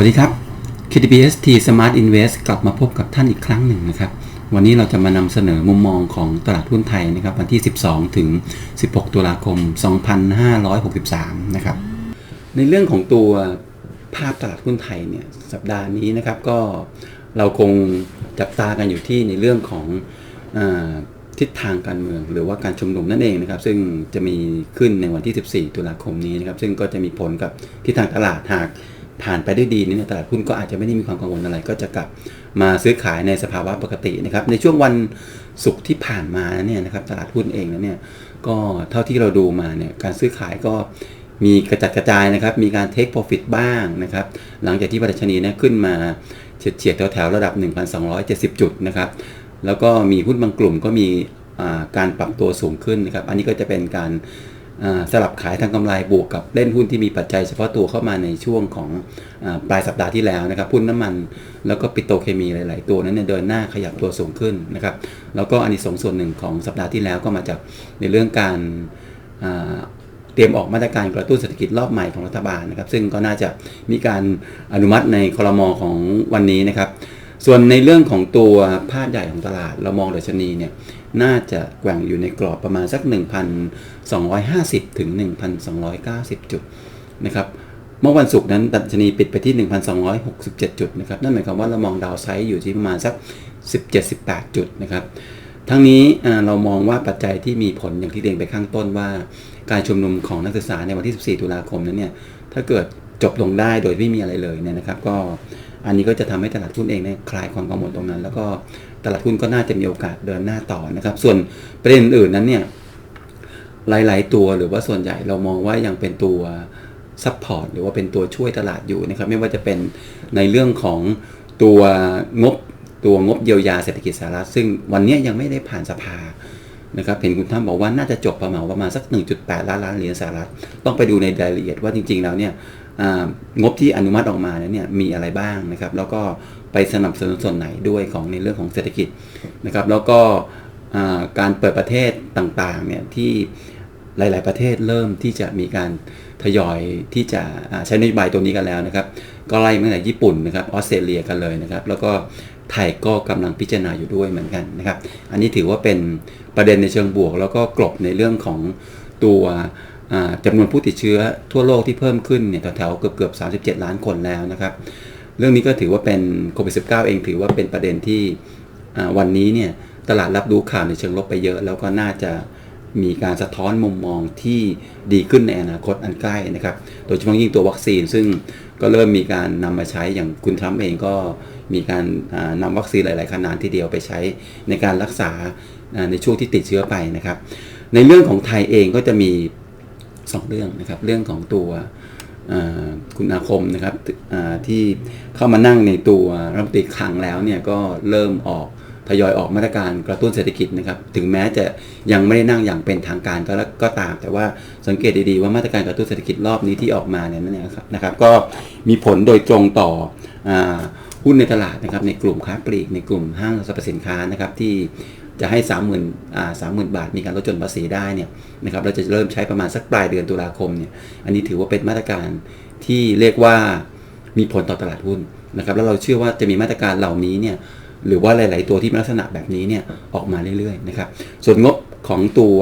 วัสดีครับ KTBST Smart Invest กลับมาพบกับท่านอีกครั้งหนึ่งนะครับ วันนี้เราจะมานำเสนอมุมมองของตลาดหุ้นไทยนะครับ วันที่ 12 ถึง 16 ตุลาคม 2563 นะครับ ในเรื่องของตัวภาพตลาดหุ้นไทยเนี่ย สัปดาห์นี้นะครับ ก็เราคงจับตากันอยู่ที่ในเรื่องของอทิศทางการเมืองหรือว่าการชุมนุมนั่นเองนะครับ ซึ่งจะมีขึ้นในวันที่ 14 ตุลาคมนี้นะครับ ซึ่งก็จะมีผลกับทิศทางตลาดหาก ผ่านไปได้ดีนี่ตลาดหุ้นก็อาจจะไม่ได้มีความกังวลอะไร ก็จะกลับมาซื้อขายในสภาวะปกตินะครับ ในช่วงวันศุกร์ที่ผ่านมาเนี่ยนะครับตลาดหุ้นเองนะเนี่ยก็เท่าที่เราดูมาเนี่ยการซื้อขายก็มีกระจัดกระจายนะครับ มีการเทคโปรฟิตบ้างนะครับ หลังจากที่ปัจชนีเนี่ยขึ้นมาเฉียดเฉียดแถวๆระดับ 1,270 จุดนะครับ แล้วก็มีหุ้นบางกลุ่มก็มีการปรับตัวสูงขึ้นนะครับ อันนี้ก็จะเป็นการ สลับขายทางกำไรบวกกับเล่นหุ้นที่มีปัจจัยเฉพาะตัวเข้ามาในช่วงของอปลายสัปดาห์ที่แล้วนะครับหุ้นน้ำมันแล้วก็ปิโตรเคมีหลาย ๆ ตัวนั้นเนี่ยเดินหน้าขยับตัวสูงขึ้นนะครับแล้วก็อันนี้สองส่วนหนึ่งของสัปดาห์ที่แล้วก็มาจากในเรื่องการเตรียมออกมาตรการกระตุ้นเศรษฐกิจรอบใหม่ของรัฐบาลนะครับ ซึ่งก็น่าจะมีการอนุมัติในคลมอของวันนี้นะครับ ส่วนในเรื่องของตัวภาพใหญ่ของตลาดเรามองดัชนีเนี่ย น่าจะแกว่งอยู่ในกรอบประมาณสัก 1,250 ถึง 1,290 จุดนะครับเมื่อวันศุกร์นั้นดัชนีปิดไปที่ 1,267 จุดนะครับนั่นหมายความว่าเรามองดาวไซด์อยู่ที่ประมาณสัก 17-18 จุดนะครับทั้งนี้เรามองว่าปัจจัยที่มีผลอย่างที่เรียนไปข้างต้นว่า การชุมนุมของนักศึกษาในวันที่ 14 ตุลาคมนั้นเนี่ยถ้าเกิดจบลงได้โดยไม่มีอะไรเลยเนี่ยนะครับ ก็อันนี้ก็จะทำให้ตลาดหุ้นเองเนี่ยคลายความกังวลตรงนั้น แล้วก็ ตลาดหุ้นก็น่าจะมีโอกาสเดินหน้าต่อนะครับ ส่วนประเด็นอื่นนั้นเนี่ยหลาย ๆ ตัวหรือว่าส่วนใหญ่เรามองว่ายังเป็นตัวซัพพอร์ตหรือว่าเป็นตัวช่วยตลาดอยู่นะครับ ไม่ว่าจะเป็นในเรื่องของตัวงบตัวงบเยียวยาเศรษฐกิจสหรัฐซึ่งวันนี้ยังไม่ได้ผ่านสภานะครับเห็นคุณท่านบอกว่าน่าจะจบประมาณประมาณสัก 1.8 ล้านล้านเหรียญสหรัฐ ต้องไปดูในรายละเอียดว่าจริง ๆ แล้วเนี่ย งบที่อนุมัติออกมาเนี่ยมีอะไรบ้างนะครับ แล้วก็ไปสนับสนุนส่วนไหนด้วยของในเรื่องของเศรษฐกิจนะครับ แล้วก็การเปิดประเทศต่างๆเนี่ยที่หลาย ๆ ประเทศเริ่มที่จะมีการทยอยที่จะใช้นโยบายตัวนี้กันแล้วนะครับ ก็ไล่มาตั้งแต่ญี่ปุ่นนะครับออสเตรเลียกันเลยนะครับ แล้วก็ไทยก็กำลังพิจารณาอยู่ด้วยเหมือนกันนะครับ อันนี้ถือว่าเป็นประเด็นในเชิงบวก แล้วก็กลบในเรื่องของตัว จำนวนผู้ติดเชื้อทั่วโลกที่เพิ่มขึ้นเนี่ยแถวๆเกือบเกือบ37 ล้านคนแล้วนะครับ เรื่องนี้ก็ถือว่าเป็นโควิด -19 เองถือว่าเป็นประเด็นที่วันนี้เนี่ยตลาดรับรู้ข่าวในเชิงลบไปเยอะ แล้วก็น่าจะมีการสะท้อนมุมมองที่ดีขึ้นในอนาคตอันใกล้นะครับ โดยเฉพาะยิ่งตัววัคซีน ซึ่งก็เริ่มมีการนำมาใช้อย่างคุณทรัมป์เองก็มีการอ่านำวัคซีนหลาย ๆ ขนาดทีเดียวไปใช้ในการรักษาในช่วงที่ติดเชื้อไปนะครับ ในเรื่องของไทยเองก็จะมี สองเรื่องนะครับเรื่องของตัวคุณอาคมนะครับที่เข้ามานั่งในตัวรัฐมนตรีคลังแล้วเนี่ยก็เริ่มออกทยอยออกมาตรการกระตุ้นเศรษฐกิจนะครับถึงแม้จะยังไม่ได้นั่งอย่างเป็นทางการก็แล้วก็ตาม แต่ว่าสังเกตดีๆว่ามาตรการกระตุ้นเศรษฐกิจรอบนี้ที่ออกมาเนี่ยนั่นเองครับนะครับก็มีผลโดยตรงต่ออหุ้นในตลาดนะครับในกลุ่มค้าปลีกในกลุ่มห้างสรรพสินค้านะครับที่ จะให้ 30,000อ่า30,000 บาท มีการลดหย่อนภาษีได้เนี่ยนะครับเราจะเริ่มใช้ประมาณสักปลายเดือนตุลาคมเนี่ยอันนี้ถือว่าเป็นมาตรการที่เรียกว่ามีผลต่อตลาดหุ้นนะครับแล้วเราเชื่อว่าจะมีมาตรการเหล่านี้เนี่ยหรือว่าหลาย ๆ ตัวที่มีลักษณะแบบนี้เนี่ยออกมาเรื่อย ๆ นะครับ ส่วนงบของตัว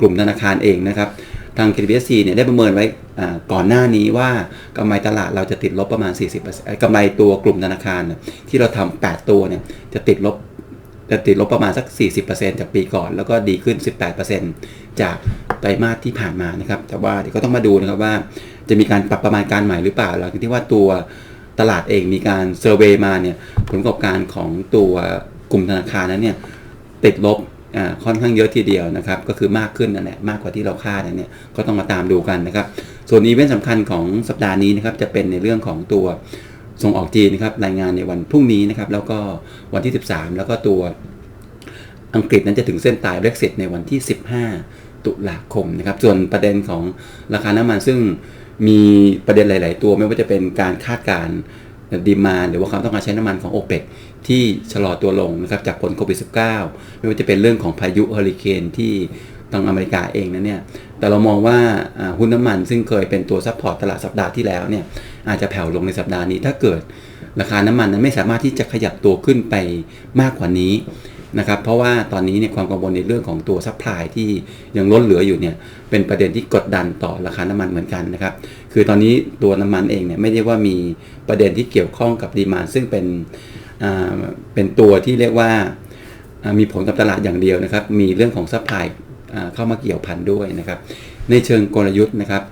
กลุ่มธนาคารเองนะครับ ทาง KBSC เนี่ยได้ประเมินไว้ก่อนหน้านี้ว่ากำไรตลาดเราจะติดลบประมาณ 40%เอ่อกำไรตัวกลุ่มธนาคารที่เราทำ8ตัวเนี่ยจะติดลบ จะติดลบประมาณสัก 40%จากปีก่อน แล้วก็ดีขึ้น 18%จากไตรมาสที่ผ่านมานะครับ แต่ว่าเดี๋ยวก็ต้องมาดูนะครับว่า จะมีการปรับประมาณการใหม่หรือเปล่า หลังจากที่ว่าตัวตลาดเองมีการเซอร์เวยมาเนี่ยผลประกอบการของตัวกลุ่มธนาคารนั้นเนี่ยติดลบอ่าค่อนข้างเยอะทีเดียวนะครับก็คือมากขึ้นนั่นแหละมากกว่าที่เราคาดนะเนี่ยก็ต้องมาตามดูกันนะครับ ส่วนอีเวนต์สำคัญของสัปดาห์นี้นะครับจะเป็นในเรื่องของตัว ส่งออกจีนนะครับรายงานในวันพรุ่งนี้นะครับแล้วก็วันที่ 13 แล้วก็ตัวอังกฤษนั้นจะถึงเส้นตาย Brexit ในวันที่ 15 ตุลาคมนะครับส่วนประเด็นของราคาน้ำมันซึ่งมีประเด็นหลาย ๆ ตัวไม่ว่าจะเป็นการคาดการณ์ดีมาหรือว่าความต้องการใช้น้ำมันของ o p e ปที่ชะลอตัวลงนะครับจากผลโควิด -19 ไม่ว่าจะเป็นเรื่องของพายุเฮอริเคนที่างอเมริกาเองนะเนี่ย แต่เรามองว่าหุ้นน้ำมันซึ่งเคยเป็นตัวซัพพอร์ตตลาดสัปดาห์ที่แล้วเนี่ยอาจจะแผ่วลงในสัปดาห์นี้ ถ้าเกิดราคาน้ำมันนั้นไม่สามารถที่จะขยับตัวขึ้นไปมากกว่านี้นะครับ เพราะว่าตอนนี้เนี่ยความกังวลในเรื่องของตัวซัพพลายที่ยังล้นเหลืออยู่เนี่ยเป็นประเด็นที่กดดันต่อราคาน้ำมันเหมือนกันนะครับ คือตอนนี้ตัวน้ำมันเองเนี่ยไม่ได้ว่ามีประเด็นที่เกี่ยวข้องกับดีมานซึ่งเป็นเป็นตัวที่เรียกว่ามีผลกับตลาดอย่างเดียวนะครับ มีเรื่องของซัพพลาย เข้ามาเกี่ยวพันด้วยนะครับ ในเชิงกลยุทธ์นะครับ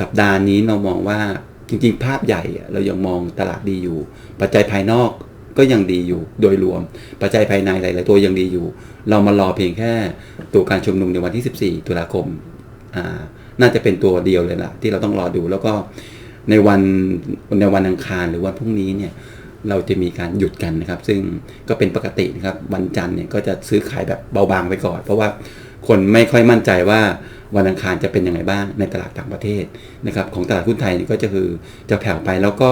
สัปดาห์นี้เรามองว่าจริงๆ ภาพใหญ่เรายังมองตลาดดีอยู่ ปัจจัยภายนอกก็ยังดีอยู่โดยรวม ปัจจัยภายในหลาย ๆ ตัวยังดีอยู่ เรามารอเพียงแค่ตัวการชุมนุมในวันที่ 14 ตุลาคมน่าจะเป็นตัวเดียวเลยล่ะ ที่เราต้องรอดูแล้วก็ในวันในวันอังคารหรือวันพรุ่งนี้เนี่ยเราจะมีการหยุดกันนะครับ ซึ่งก็เป็นปกตินะครับวันจันทร์เนี่ยก็จะซื้อขายแบบเบาบางไปก่อน เพราะว่า คนไม่ค่อยมั่นใจว่าวันอังคารจะเป็นยังไงบ้างในตลาดต่างประเทศนะครับของตลาดหุ้นไทยนี่ก็จะคือจะแผ่วไปแล้วก็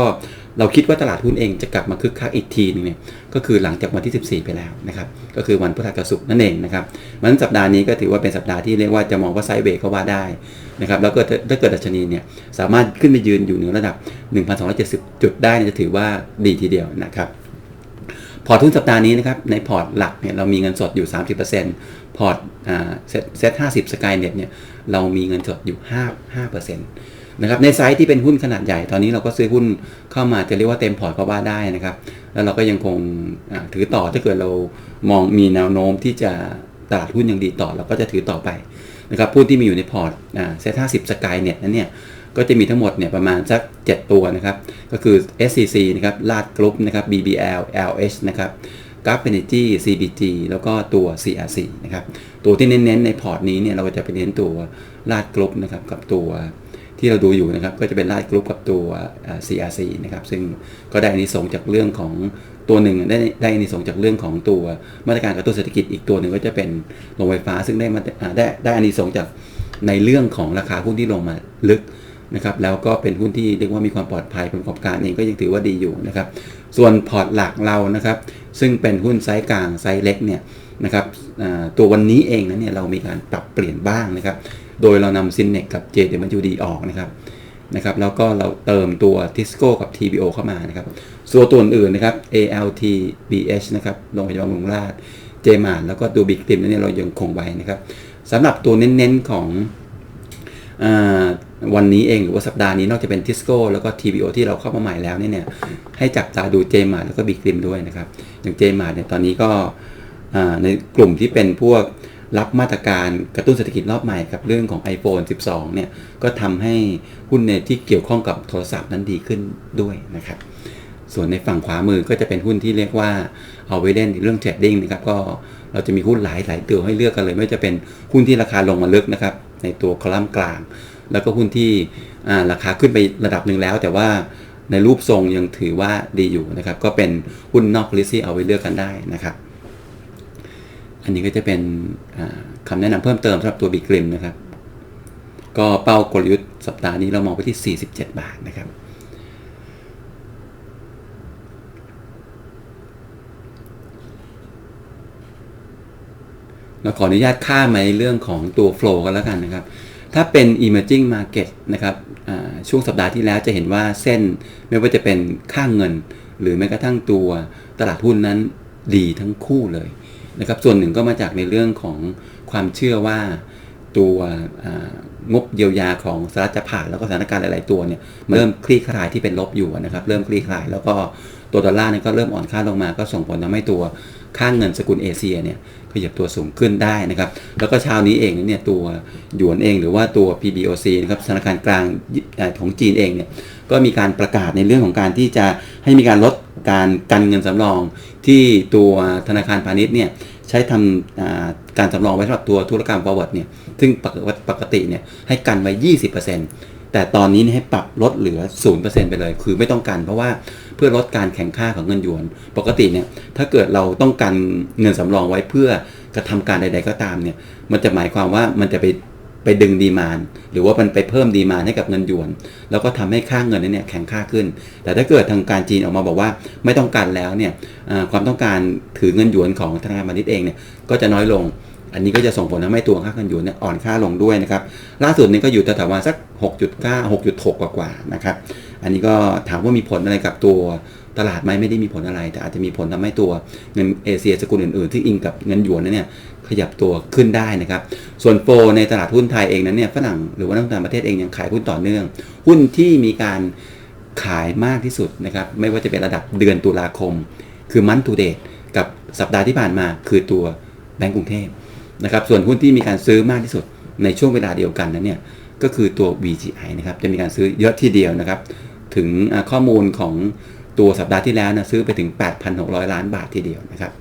เราคิดว่าตลาดหุ้นเองจะกลับมาคึกคักอีกทีนึงเนี่ยก็คือหลังจากวันที่ 14 ไปแล้วนะครับก็คือวันพฤหัสศุกร์นั่นเองนะครับมันสัปดาห์นี้ก็ถือว่าเป็นสัปดาห์ที่เรียกว่าจะมองว่าไซด์เวย์ก็ว่าได้นะครับแล้วก็ถ้าเกิดดัชนีเนี่ยสามารถขึ้นไปยืนอยู่เหนือระดับ 1,270 จุดได้จะถือว่าดีทีเดียวนะครับ พอร์ตทุนสัปดาห์นี้นะครับ ในพอร์ตหลักเนี่ยเรามีเงินสดอยู่ 30%พอร์ตเซ็ตห้าสิบสกายเน็ตเนี่ยเรามีเงินสดอยู่5 5%นะครับในไซส์ที่เป็นหุ้นขนาดใหญ่ตอนนี้เราก็ซื้อหุ้นเข้ามาจะเรียกว่าเต็มพอร์ตก็ว่าได้นะครับ แล้วเราก็ยังคงถือต่อถ้าเกิดเรามองมีแนวโน้มที่จะตลาดหุ้นยังดีต่อเราก็จะถือต่อไปนะครับหุ้นที่มีอยู่ในพอร์ตเซ็ตห้าสิบสกายเน็ตนั้นเนี่ย ก็จะมีทั้งหมดเนี่ยประมาณสัก 7 ตัวนะครับ ก็คือ SCC นะครับลาดกรุ๊ปนะครับ BBL LH นะครับกราฟเอเนจี CBG แล้วก็ตัว CRC นะครับ ตัวที่เน้นๆในพอร์ตนี้เนี่ยเราก็จะไปเน้นตัวลาดกรุ๊ปนะครับกับตัวที่เราดูอยู่นะครับก็จะเป็นลาดกรุ๊ปกับตัว CRC นะครับซึ่งก็ได้อานิสงจากเรื่องของตัวหนึ่งได้ได้อานิสงจากเรื่องของตัวมาตรการกระตุ้นเศรษฐกิจอีกตัวหนึ่งก็จะเป็นโรงไฟฟ้า ซึ่งได้มาได้ได้อานิสงจากในเรื่องของราคาหุ้นที่ลงมาลึก นะครับแล้วก็เป็นหุ้นที่เรียกว่ามีความปลอดภัยผลประกอบการเองก็ยังถือว่าดีอยู่นะครับส่วนพอร์ตหลักเรานะครับซึ่งเป็นหุ้นไซส์กลางไซส์เล็กเนี่ยนะครับตัววันนี้เองนะเนี่ยเรามีการปรับเปลี่ยนบ้างนะครับโดยเรานำซินเนกกับ JWD ออกนะครับนะครับแล้วก็เราเติมตัว Tisco กับ TBO เข้ามานะครับส่วนตัวอื่นนะครับ ALT BH นะครับโรงพยาบาลมุงราช j m a r แล้วก็ตัว Big Tim เนี่ยเรายังคงไว้นะครับสำหรับตัวเน้นๆของ วันนี้เองหรือว่าสัปดาห์นี้นอกจากเป็นทิสโก้แล้วก็ TBO ที่เราเข้ามาใหม่แล้วเนี่ยให้จับตาดูเจมาร์แล้วก็บิ๊กริมด้วยนะครับ อย่างเจมาร์เนี่ยตอนนี้ก็ในกลุ่มที่เป็นพวกรับมาตรการกระตุ้นเศรษฐกิจรอบใหม่กับเรื่องของ iPhone 12 เนี่ยก็ทำให้หุ้นในที่เกี่ยวข้องกับโทรศัพท์นั้นดีขึ้นด้วยนะครับ ส่วนในฝั่งขวามือก็จะเป็นหุ้นที่เรียกว่าเอาไว้เล่นเรื่องเทรดดิ้งนะครับก็ เราจะมีหุ้นหลายหลายตัวให้เลือกกันเลย ไม่ว่าจะเป็นหุ้นที่ราคาลงมาลึกนะครับ ในตัวคอลัมน์กลาง แล้วก็หุ้นที่ราคาขึ้นไประดับหนึ่งแล้ว แต่ว่าในรูปทรงยังถือว่าดีอยู่นะครับ ก็เป็นหุ้นนอกพลิซี่เอาไว้เลือกกันได้นะครับ อันนี้ก็จะเป็นคำแนะนำเพิ่มเติมสำหรับตัวบีกริมนะครับ ก็เป้ากลยุทธ์สัปดาห์นี้เรามองไปที่ 47 บาทนะครับเรา ขออนุญาตข้ามในเรื่องของตัวโฟล์กันแล้วกันนะครับ ถ้าเป็น emerging market นะครับช่วงสัปดาห์ที่แล้วจะเห็นว่าเส้นไม่ว่าจะเป็นค่างเงิน หรือแม้กระทั่งตัวตลาดหุ้นนั้นดีทั้งคู่เลยนะครับ ส่วนหนึ่งก็มาจากในเรื่องของความเชื่อว่าตัวงบเยียวยาของสหรัฐจะผ่านแล้วก็สถานการณ์หลาย ๆ ตัวเนี่ยเริ่มคลี่คลายที่เป็นลบอยู่นะครับ เริ่มคลี่คลายแล้วก็ตัวดอลลาร์เนี่ยก็เริ่มอ่อนค่าลงมาก็ส่งผลทำให้ตัว ค่างเงินสกุลเอเชียเนี่ยขยับตัวสูงขึ้นได้นะครับ แล้วก็เช้านี้เองเนี่ยตัวหยวนเองหรือว่าตัว PBOC นะครับธนาคารกลางของจีนเองเนี่ยก็มีการประกาศในเรื่องของการที่จะให้มีการลดการกันเงินสำรอง ที่ตัวธนาคารพาณิชย์เนี่ยใช้ทำการสำรองไว้สำหรับตัวธุรกรรม forward เนี่ยซึ่งปกติเนี่ยให้กันไว้ 20% แต่ตอนนี้ให้ปรับลดเหลือ 0%ไปเลย คือไม่ต้องกัน เพราะว่าเพื่อลดการแข่งค่าของเงินหยวน ปกติเนี่ยถ้าเกิดเราต้องการเงินสำรองไว้เพื่อกระทำการใด ๆ ก็ตามเนี่ยมันจะหมายความว่ามันจะไปไปดึงดีมานหรือว่ามันไปเพิ่มดีมานให้กับเงินหยวน แล้วก็ทำให้ค่าเงินนั้นเนี่ยแข็งค่าขึ้น แต่ถ้าเกิดทางการจีนออกมาบอกว่าไม่ต้องการแล้วเนี่ยความต้องการถือเงินหยวนของธนาคารพาณิชย์เองเนี่ยก็จะน้อยลง อันนี้ก็จะส่งผลทำให้ตัวค่าเงินหยวนเนี่ยอ่อนค่าลงด้วยนะครับล่าสุดนี้ก็อยู่แต่ประมาณสัก 6.9 6.6 กว่าๆนะครับอันนี้ก็ถามว่ามีผลอะไรกับตัวตลาดไหมไม่ได้มีผลอะไร แต่อาจจะมีผลทำให้ตัวเงินเอเชียสกุลอื่นๆ ที่อิงกับเงินหยวนนั้นเนี่ยขยับตัวขึ้นได้นะครับ ส่วนโฟในตลาดหุ้นไทยเองนั้นเนี่ยฝรั่งหรือว่านักลงทุนต่างประเทศเองยังขายหุ้นต่อเนื่อง หุ้นที่มีการขายมากที่สุดนะครับไม่ว่าจะเป็นระดับเดือนตุลาคม คือมันทูเดตกับสัปดาห์ที่ผ่านมาคือตัวแบงก์กรุงเทพ นะครับส่วนหุ้นที่มีการซื้อมากที่สุดในช่วงเวลาเดียวกันนั้นเนี่ยก็คือตัว VGI นะครับจะมีการซื้อเยอะทีเดียวนะครับถึงข้อมูลของตัวสัปดาห์ที่แล้วนะซื้อไปถึง 8,600 ล้านบาททีเดียวนะครับ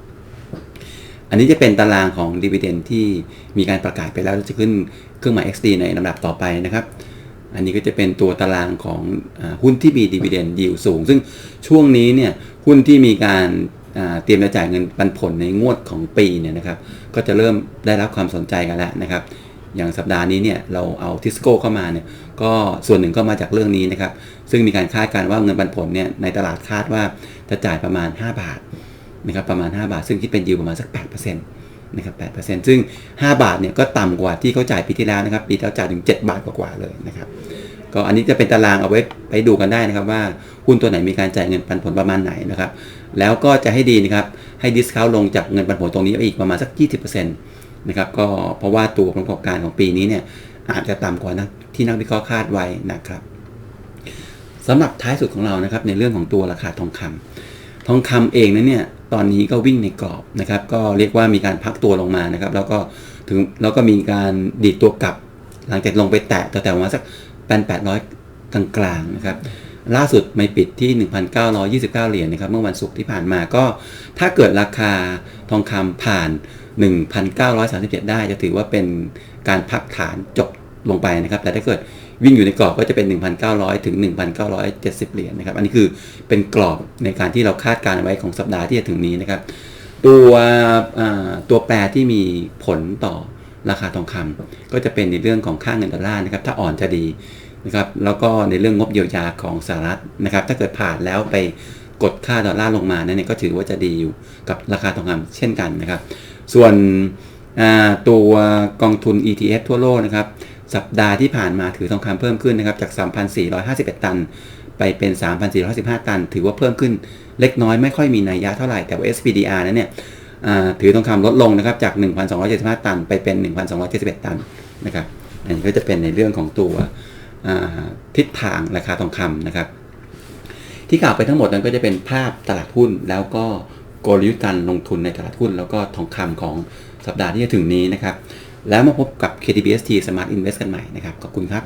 อันนี้จะเป็นตารางของดีเวเดนที่มีการประกาศไปแล้วจะขึ้นเครื่องหมาย XD ในลำดับต่อไปนะครับ อันนี้ก็จะเป็นตัวตารางของอหุ้นที่มีดีเวเดนยิวสูง ซึ่งช่วงนี้เนี่ยหุ้นที่มีการ เตรียมจะจ่ายเงินปันผลในงวดของปีเนี่ยนะครับ ก็จะเริ่มได้รับความสนใจกันแล้วนะครับ อย่างสัปดาห์นี้เนี่ยเราเอาทิสโก้เข้ามาเนี่ย ก็ส่วนหนึ่งก็มาจากเรื่องนี้นะครับ ซึ่งมีการคาดการณ์ว่าเงินปันผลเนี่ยในตลาดคาดว่าจะจ่ายประมาณ 5 บาทนะครับ ประมาณ 5 บาท ซึ่งคิดเป็นยิวประมาณสัก8%นะครับ8%ซึ่ง 5 บาทเนี่ยก็ต่ำกว่าที่เขาจ่ายปีที่แล้วนะครับ ปีที่แล้วจ่ายถึง 7 บาทกว่าๆเลยนะครับ ก็อันนี้จะเป็นตารางเอาไว้ไปดูกันได้นะครับว่าหุ้นตัวไหนมีการจ่ายเงินปันผลประมาณไหนนะครับ แล้วก็จะให้ดีนะครับให้ดิสคาวลงจากเงินปันผลตรงนี้ไปอีกประมาณสัก 20%นะครับก็เพราะว่าตัวผลประกอบการของปีนี้เนี่ยอาจจะต่ำกว่านักที่นักวิเคราะห์คาดไว้นะครับสำหรับท้ายสุดของเรานะครับในเรื่องของตัวราคาทองคำทองคำเองนั้นเนี่ยตอนนี้ก็วิ่งในกรอบนะครับก็เรียกว่ามีการพักตัวลงมานะครับ แล้วก็ถึงแล้วก็มีการดีดตัวกลับ หลังจากลงไปแตะแต่แต่ประมาณสัก แปน800 กลางๆนะครับล่าสุดไม่ปิดที่ 1,929 เหรียญนะครับเมื่อวันศุกร์ที่ผ่านมาก็ถ้าเกิดราคาทองคำผ่าน 1,937 ได้จะถือว่าเป็นการพักฐานจบลงไปนะครับ แต่ถ้าเกิดวิ่งอยู่ในกรอบก็จะเป็น 1,900 ถึง 1,970 เหรียญนะครับ อันนี้คือเป็นกรอบในการที่เราคาดการณ์ไว้ของสัปดาห์ที่จะถึงนี้นะครับ ตัวตัวแปรที่มีผลต่อ ราคาทองคำก็จะเป็นในเรื่องของค่าเงินดอลลาร์นะครับถ้าอ่อนจะดีนะครับแล้วก็ในเรื่องงบเยียวยาของสหรัฐนะครับ ถ้าเกิดผ่านแล้วไปกดค่าดอลลาร์ลงมานั่นเองก็ถือว่าจะดีอยู่กับราคาทองคำเช่นกันนะครับ ส่วนตัวกองทุน ETF ทั่วโลกนะครับ สัปดาห์ที่ผ่านมาถือทองคำเพิ่มขึ้นนะครับจาก 3,451 ตัน ไปเป็น 3,415 ตัน ถือว่าเพิ่มขึ้นเล็กน้อยไม่ค่อยมีนัยยะเท่าไหร่แต่ว่า SPDR นั้นเนี่ย ถือทองคำลดลงนะครับจาก 1,275 ตัน ไปเป็น 1,271 ตันนะครับอันนี้ก็จะเป็นในเรื่องของตัวทิศทางราคาทองคำนะครับ ที่กล่าวไปทั้งหมดนั้นก็จะเป็นภาพตลาดหุ้น แล้วก็กลยุทธ์การลงทุนในตลาดหุ้น แล้วก็ทองคำของสัปดาห์ที่จะถึงนี้นะครับ แล้วมาพบกับ KTBST Smart Invest กันใหม่นะครับ ขอบคุณครับ